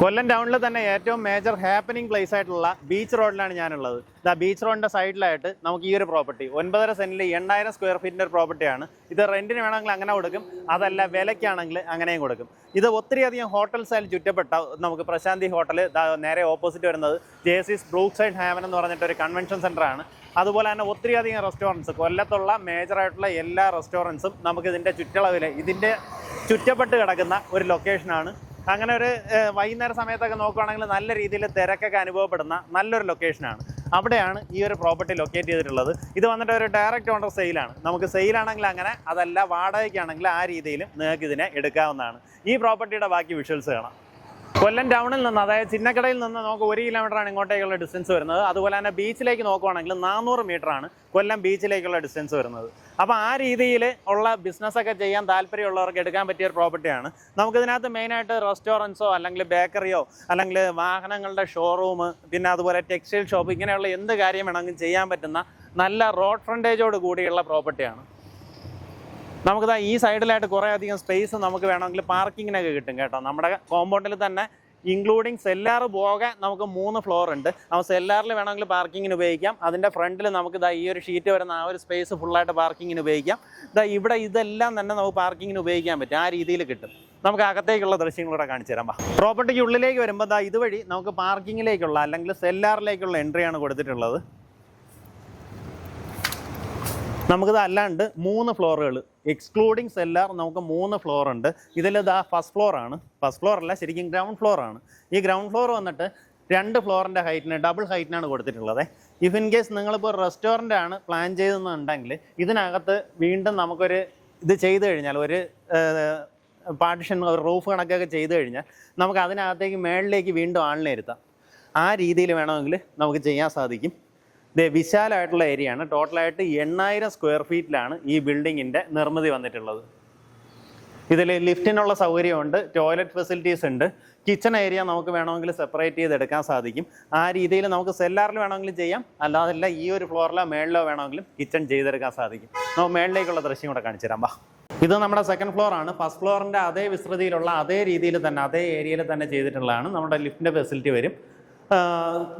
കൊല്ലം ടൗണിൽ തന്നെ ഏറ്റവും മേജർ ഹാപ്പനിങ് പ്ലേസ് ആയിട്ടുള്ള ബീച്ച് റോഡിലാണ് ഞാനുള്ളത്. ദാ ബീച്ച് റോഡിന്റെ സൈഡിലായിട്ട് നമുക്ക് ഈ ഒരു പ്രോപ്പർട്ടി ഒൻപതര സെന്റിൽ എണ്ണായിരം സ്ക്വയർ ഫീറ്റിന്റെ ഒരു പ്രോപ്പർട്ടിയാണ് ഇത് റെന്റിന് വേണമെങ്കിൽ അങ്ങനെ കൊടുക്കും. അതല്ല വിലയ്ക്കാണെങ്കിൽ അങ്ങനെയും കൊടുക്കും. ഇത് ഒത്തിരിയധികം ഹോട്ടൽസായി ചുറ്റപ്പെട്ട നമുക്ക് പ്രശാന്തി ഹോട്ടൽ നേരെ ഓപ്പോസിറ്റ് വരുന്നത് J C's Brook Side Haven എന്ന് പറഞ്ഞിട്ട് ഒരു കൺവെൻഷൻ ആണ്. അതുപോലെ തന്നെ ഒത്തിരിയധികം റെസ്റ്റോറന്റ്സ് കൊല്ലത്തുള്ള മേജറായിട്ടുള്ള എല്ലാ റെസ്റ്റോറന്റ്സും നമുക്ക് ഇതിന്റെ ചുറ്റളവിൽ ഇതിന്റെ ചുറ്റപ്പെട്ട് കിടക്കുന്ന ഒരു ലൊക്കേഷനാണ് അങ്ങനെ ഒരു വൈകുന്നേര സമയത്തൊക്കെ നോക്കുകയാണെങ്കിൽ നല്ല രീതിയിൽ തിരക്കൊക്കെ അനുഭവപ്പെടുന്ന നല്ലൊരു ലൊക്കേഷനാണ് അവിടെയാണ് ഈ ഒരു പ്രോപ്പർട്ടി ലൊക്കേറ്റ് ചെയ്തിട്ടുള്ളത്. ഇത് വന്നിട്ട് ഒരു ഡയറക്റ്റ് ഓണർ സെയിലാണ് നമുക്ക് സെയിലാണെങ്കിൽ അങ്ങനെ അതല്ല വാടകയ്ക്കാണെങ്കിൽ ആ രീതിയിലും നിങ്ങൾക്ക് ഇതിനെ എടുക്കാവുന്നതാണ്. ഈ പ്രോപ്പർട്ടിയുടെ ബാക്കി വിഷ്വൽസ് കാണാം. കൊല്ലം ടൗണിൽ നിന്ന് അതായത് ചിന്നക്കടയിൽ നിന്ന് നമുക്ക് ഒരു കിലോമീറ്ററാണ് ഇങ്ങോട്ടേക്കുള്ള ഡിസ്റ്റൻസ് വരുന്നത്. അതുപോലെ തന്നെ ബീച്ചിലേക്ക് നോക്കുവാണെങ്കിൽ നാനൂറ് ആണ് കൊല്ലം ബീച്ചിലേക്കുള്ള ഡിസ്റ്റൻസ് വരുന്നത്. അപ്പോൾ ആ രീതിയിൽ ഉള്ള ബിസിനസ്സൊക്കെ ചെയ്യാൻ താല്പര്യമുള്ളവർക്ക് എടുക്കാൻ പറ്റിയ ഒരു പ്രോപ്പർട്ടിയാണ് നമുക്കിതിനകത്ത് മെയിനായിട്ട് റെസ്റ്റോറന്റ്സോ അല്ലെങ്കിൽ ബേക്കറിയോ അല്ലെങ്കിൽ വാഹനങ്ങളുടെ ഷോറൂം പിന്നെ അതുപോലെ ടെക്സ്റ്റൈൽ ഷോപ്പ് ഇങ്ങനെയുള്ള എന്ത് കാര്യം വേണമെങ്കിലും ചെയ്യാൻ പറ്റുന്ന നല്ല റോഡ് ഫ്രണ്ടേജോട് കൂടിയുള്ള പ്രോപ്പർട്ടിയാണ് നമുക്കിതാ ഈ സൈഡിലായിട്ട് കുറേ അധികം സ്പേസ് നമുക്ക് വേണമെങ്കിൽ പാർക്കിങ്ങിനൊക്കെ കിട്ടും കേട്ടോ. നമ്മുടെ കോമ്പൗണ്ടിൽ തന്നെ ഇൻക്ലൂഡിങ് സെല്ലാർ പോകെ നമുക്ക് മൂന്ന് ഫ്ലോർ ഉണ്ട്. അപ്പോൾ സെല്ലാറിൽ വേണമെങ്കിൽ പാർക്കിങ്ങിന് ഉപയോഗിക്കാം. അതിന്റെ ഫ്രണ്ടിൽ നമുക്ക് ഇതാ ഈ ഒരു ഷീറ്റ് വരുന്ന ആ ഒരു സ്പേസ് ഫുള്ളായിട്ട് പാർക്കിങ്ങിന് ഉപയോഗിക്കാം. ഇതാ ഇവിടെ ഇതെല്ലാം തന്നെ നമുക്ക് പാർക്കിങ്ങിന് ഉപയോഗിക്കാൻ പറ്റും. ആ രീതിയിൽ കിട്ടും. നമുക്ക് അകത്തേക്കുള്ള ദൃശ്യങ്ങളൂടെ കാണിച്ചു തരാം. പ്രോപ്പർട്ടിക്ക് ഉള്ളിലേക്ക് വരുമ്പോൾ ഇതാ ഇതുവഴി നമുക്ക് പാർക്കിങ്ങിലേക്കുള്ള അല്ലെങ്കിൽ സെല്ലാറിലേക്കുള്ള എൻട്രിയാണ് കൊടുത്തിട്ടുള്ളത്. നമുക്കിത് അല്ലാണ്ട് മൂന്ന് ഫ്ലോറുകൾ എക്സ്ക്ലൂഡിങ് സെല്ലാർ നമുക്ക് മൂന്ന് ഫ്ലോർ ഉണ്ട്. ഇതിൽ ഇതാ ഫസ്റ്റ് ഫ്ലോർ ആണ്. ഫസ്റ്റ് ഫ്ലോർ അല്ല ശരിക്കും ഗ്രൗണ്ട് ഫ്ലോർ ആണ്. ഈ ഗ്രൗണ്ട് ഫ്ലോർ വന്നിട്ട് രണ്ട് ഫ്ലോറിന്റെ ഹൈറ്റിന് ഡബിൾ ഹൈറ്റിനാണ് കൊടുത്തിട്ടുള്ളത്. ഇഫ് ഇൻ കേസ് നിങ്ങളിപ്പോൾ റെസ്റ്റോറന്റ് ആണ് പ്ലാൻ ചെയ്തെന്നുണ്ടെങ്കിൽ ഇതിനകത്ത് വീണ്ടും നമുക്കൊരു ഇത് ചെയ്തു കഴിഞ്ഞാൽ ഒരു പാർട്ടിഷൻ ഒരു റൂഫ് കണക്കൊക്കെ ചെയ്തു കഴിഞ്ഞാൽ നമുക്ക് അതിനകത്തേക്ക് മേളിലേക്ക് വീണ്ടും ആളിനെ ഇരുത്താം. ആ രീതിയിൽ വേണമെങ്കിൽ നമുക്ക് ചെയ്യാൻ സാധിക്കും. ഇത് വിശാലമായിട്ടുള്ള ഏരിയ ആണ് ടോട്ടലായിട്ട് എണ്ണായിരം സ്ക്വയർ ഫീറ്റിലാണ് ഈ ബിൽഡിങ്ങിന്റെ നിർമ്മിതി വന്നിട്ടുള്ളത്. ഇതിൽ ലിഫ്റ്റിനുള്ള സൗകര്യമുണ്ട് ടോയ്ലറ്റ് ഫെസിലിറ്റീസ് ഉണ്ട്. കിച്ചൺ ഏരിയ നമുക്ക് വേണമെങ്കിൽ സെപ്പറേറ്റ് ചെയ്തെടുക്കാൻ സാധിക്കും. ആ രീതിയിൽ നമുക്ക് സെല്ലാറിൽ വേണമെങ്കിലും ചെയ്യാം. അല്ലാതല്ല ഈ ഒരു ഫ്ലോറിലോ മേളിലോ വേണമെങ്കിലും കിച്ചൺ ചെയ്തെടുക്കാൻ സാധിക്കും. നമുക്ക് മേളിലേക്കുള്ള ദൃശ്യം കൂടെ കാണിച്ചു തരാം വാ. ഇത് നമ്മുടെ സെക്കൻഡ് ഫ്ലോർ ആണ്. ഫസ്റ്റ് ഫ്ലോറിന്റെ അതേ വിസ്തൃതിയിലുള്ള അതേ രീതിയിൽ തന്നെ അതേ ഏരിയയിൽ തന്നെ ചെയ്തിട്ടുള്ളതാണ്. നമ്മുടെ ലിഫ്റ്റിന്റെ ഫെസിലിറ്റി വരും.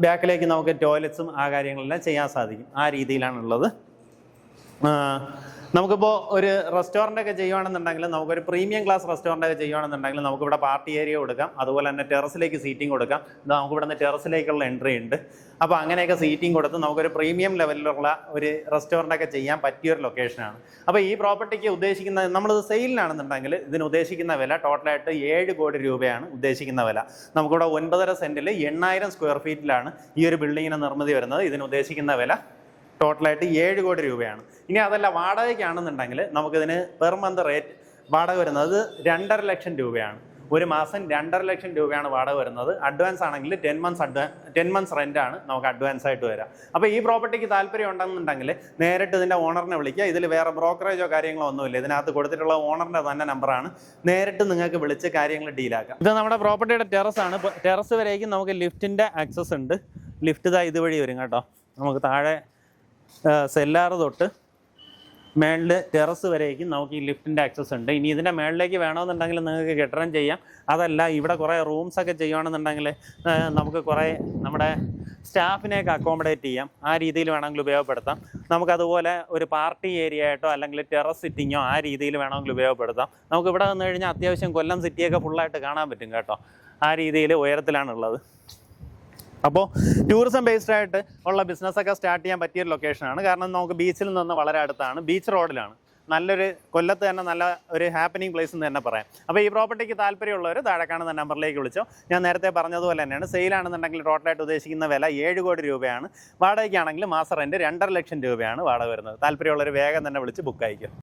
ബാക്കിലേക്ക് നമുക്ക് ടോയ്ലറ്റ്സും ആ കാര്യങ്ങളെല്ലാം ചെയ്യാൻ സാധിക്കും. ആ രീതിയിലാണുള്ളത്. നമുക്കിപ്പോൾ ഒരു റെസ്റ്റോറന്റ് ഒക്കെ ചെയ്യുകയാണെന്നുണ്ടെങ്കിൽ നമുക്കൊരു പ്രീമിയം ക്ലാസ് റെസ്റ്റോറന്റ് ഒക്കെ ചെയ്യുകയാണെന്നുണ്ടെങ്കിൽ നമുക്കിവിടെ പാർട്ടി ഏരിയ കൊടുക്കാം. അതുപോലെ തന്നെ ടെറസിലേക്ക് സീറ്റിംഗ് കൊടുക്കാം. ഇത് നമുക്ക് ഇവിടെ നിന്ന് ടെറസിലേക്കുള്ള എൻട്രി ഉണ്ട്. അപ്പോൾ അങ്ങനെയൊക്കെ സീറ്റിംഗ് കൊടുത്ത് നമുക്കൊരു പ്രീമിയം ലെവലിലുള്ള ഒരു റെസ്റ്റോറന്റ് ഒക്കെ ചെയ്യാൻ പറ്റിയ ഒരു ലൊക്കേഷനാണ് അപ്പോൾ ഈ പ്രോപ്പർട്ടിക്ക് ഉദ്ദേശിക്കുന്ന നമ്മളിത് സെയിലിനാണെന്നുണ്ടെങ്കിൽ ഇതിന് ഉദ്ദേശിക്കുന്ന വില ടോട്ടലായിട്ട് ഏഴ് കോടി രൂപയാണ് ഉദ്ദേശിക്കുന്ന വില. നമുക്കിവിടെ ഒൻപതര സെന്റിൽ എണ്ണായിരം സ്ക്വയർ ഫീറ്റിലാണ് ഈ ഒരു ബിൽഡിങ്ങിന് നിർമ്മിതി വരുന്നത്. ഇതിന് ഉദ്ദേശിക്കുന്ന വില ടോട്ടലായിട്ട് ഏഴ് കോടി രൂപയാണ്. ഇനി അതല്ല വാടകയ്ക്കാണെന്നുണ്ടെങ്കിൽ നമുക്കിതിന് പെർ മന്ത് റേറ്റ് വാടക വരുന്നത് രണ്ടര ലക്ഷം രൂപയാണ്. ഒരു മാസം രണ്ടര ലക്ഷം രൂപയാണ് വാടക വരുന്നത്. അഡ്വാൻസ് ആണെങ്കിൽ ten months advance ten months ആണ് നമുക്ക് അഡ്വാൻസ് ആയിട്ട് വരാം. അപ്പോൾ ഈ പ്രോപ്പർട്ടിക്ക് താല്പര്യം ഉണ്ടെന്നുണ്ടെങ്കിൽ നേരിട്ട് ഇതിന്റെ ഓണറിനെ വിളിക്കുക. ഇതിൽ വേറെ ബ്രോക്കറേജോ കാര്യങ്ങളോ ഒന്നുമില്ല. ഇതിനകത്ത് കൊടുത്തിട്ടുള്ള ഓണറിന്റെ തന്നെ നമ്പറാണ് നേരിട്ട് നിങ്ങൾക്ക് വിളിച്ച് കാര്യങ്ങൾ ഡീലാക്കാം ഇത് നമ്മുടെ പ്രോപ്പർട്ടിയുടെ ടെറസ് ആണ്. ടെറസ് വരേക്കും നമുക്ക് ലിഫ്റ്റിന്റെ ആക്സസ് ഉണ്ട്. ലിഫ്റ്റ് ഇതാ ഇതുവഴി വരും കേട്ടോ. നമുക്ക് താഴെ സെല്ലാറ് തൊട്ട് മേളിൽ ടെറസ് വരേക്കും നമുക്ക് ഈ ലിഫ്റ്റിന്റെ ആക്സസ് ഉണ്ട്. ഇനി ഇതിന്റെ മേളിലേക്ക് വേണമെന്നുണ്ടെങ്കിൽ നിങ്ങൾക്ക് കെട്ടിടം ചെയ്യാം. അതല്ല ഇവിടെ കുറേ റൂംസ് ഒക്കെ ചെയ്യുകയാണെന്നുണ്ടെങ്കിൽ നമുക്ക് കുറേ നമ്മുടെ സ്റ്റാഫിനെയൊക്കെ അക്കോമഡേറ്റ് ചെയ്യാം. ആ രീതിയിൽ വേണമെങ്കിൽ ഉപയോഗപ്പെടുത്താം. നമുക്കതുപോലെ ഒരു പാർട്ടി ഏരിയ ആയിട്ടോ അല്ലെങ്കിൽ ടെറസ് സിറ്റിങ്ങോ ആ രീതിയിൽ വേണമെങ്കിൽ ഉപയോഗപ്പെടുത്താം. നമുക്ക് ഇവിടെ വന്നു കഴിഞ്ഞാൽ അത്യാവശ്യം കൊല്ലം സിറ്റിയൊക്കെ ഫുള്ളായിട്ട് കാണാൻ പറ്റും കേട്ടോ. ആ രീതിയിൽ ഉയരത്തിലാണുള്ളത്. അപ്പോൾ ടൂറിസം ബേസ്ഡ് ആയിട്ട് ഉള്ള ബിസിനസ്സൊക്കെ സ്റ്റാർട്ട് ചെയ്യാൻ പറ്റിയ ഒരു ലൊക്കേഷനാണ് കാരണം നമുക്ക് ബീച്ചിൽ നിന്ന് വളരെ അടുത്താണ്. ബീച്ച് റോഡിലാണ് നല്ലൊരു കൊല്ലത്ത് തന്നെ നല്ല ഒരു ഹാപ്പനിങ് പ്ലേസ് എന്ന് തന്നെ പറയാം. അപ്പോൾ ഈ പ്രോപ്പർട്ടിക്ക് താല്പര്യമുള്ളവർ താഴെ കാണുന്ന നമ്പറിലേക്ക് വിളിച്ചോ. ഞാൻ നേരത്തെ പറഞ്ഞതുപോലെ തന്നെയാണ്. സെയിലാണെന്നുണ്ടെങ്കിൽ ടോട്ടലായിട്ട് ഉദ്ദേശിക്കുന്ന വില ഏഴ് കോടി രൂപയാണ്. വാടകയ്ക്കാണെങ്കിൽ മാസം റെന്റ് രണ്ടര ലക്ഷം രൂപയാണ് വാടക വരുന്നത്. താല്പര്യമുള്ളവർ വേഗം തന്നെ വിളിച്ച് ബുക്ക് അയക്കും